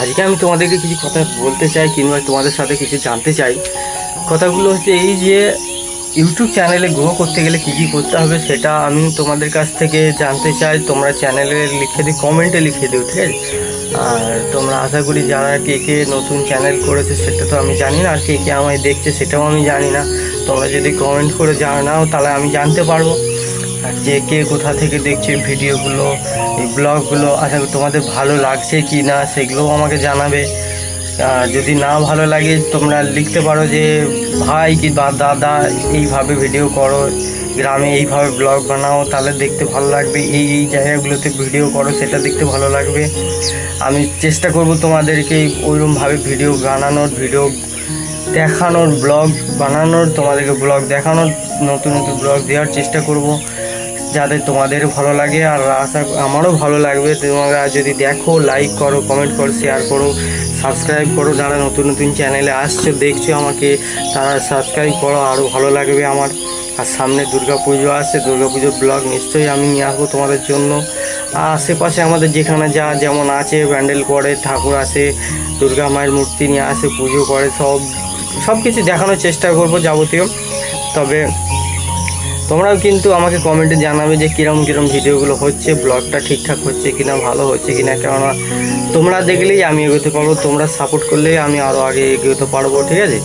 আজকে আমি তোমাদেরকে কিছু কথা বলতে চাই কিংবা তোমাদের সাথে কিছু জানতে চাই। কথাগুলো হচ্ছে এই যে ইউটিউব চ্যানেলে গ্রো করতে গেলে কী কী করতে হবে সেটা আমি তোমাদের কাছ থেকে জানতে চাই। তোমরা চ্যানেলে লিখে দিও কমেন্টে লিখে দিও, ঠিক আছে? আর তোমরা আশা করি যারা কে কে নতুন চ্যানেল করেছে সেটা তো আমি জানি না, আর কে কে আমায় দেখছে সেটাও আমি জানি না। তোমরা যদি কমেন্ট করে জানাও, তাহলে আমি জানতে পারব। যে কে কোথা থেকে দেখছে ভিডিওগুলো, এই ব্লগগুলো, আশা করি তোমাদের ভালো লাগছে কি না সেগুলোও আমাকে জানাবে। যদি না ভালো লাগে, তোমরা লিখতে পারো যে, ভাই কি দাদা, এইভাবে ভিডিও করো, গ্রামে এইভাবে ব্লগ বানাও, তাহলে দেখতে ভালো লাগবে। এই এই জায়গাগুলোতে ভিডিও করো, সেটা দেখতে ভালো লাগবে। আমি চেষ্টা করব তোমাদেরকে ওইরকমভাবে ভিডিও বানানোর, ভিডিও দেখানোর, ব্লগ বানানোর, তোমাদেরকে ব্লগ দেখানোর, নতুন নতুন ব্লগ দেওয়ার চেষ্টা করব। যাতে তোমাদের ভালো লাগে আর আশা আমারও ভালো লাগবে, তোমরা যদি দেখো লাইক করো কমেন্ট করো শেয়ার করো সাবস্ক্রাইব করো। যারা নতুন নতুন চ্যানেলে আসছো, দেখছ আমাকে, তারা সাবস্ক্রাইব করো আরও ভালো লাগবে আমার। আর সামনে দুর্গা পুজো আসছে দুর্গা পুজোর ব্লগ নিশ্চয়ই আমি নিয়ে আসব তোমাদের জন্য। আর আশেপাশে আমাদের যেখানে যা যেমন আছে, প্যান্ডেল করে, ঠাকুর আসে, দুর্গা মায়ের মূর্তি নিয়ে আসে, পুজো করে, সব সব কিছু দেখানোর চেষ্টা করব যাবতীয়। তবে তোমরাও কিন্তু আমাকে কমেন্টে জানাবে যে কীরকম কীরকম ভিডিওগুলো হচ্ছে, ব্লগটা ঠিকঠাক হচ্ছে কি না ভালো হচ্ছে কি না কেননা তোমরা দেখলেই আমি এগোতে পারব, তোমরা সাপোর্ট করলেই আমি আরও আগে এগোতে পারব, ঠিক আছে?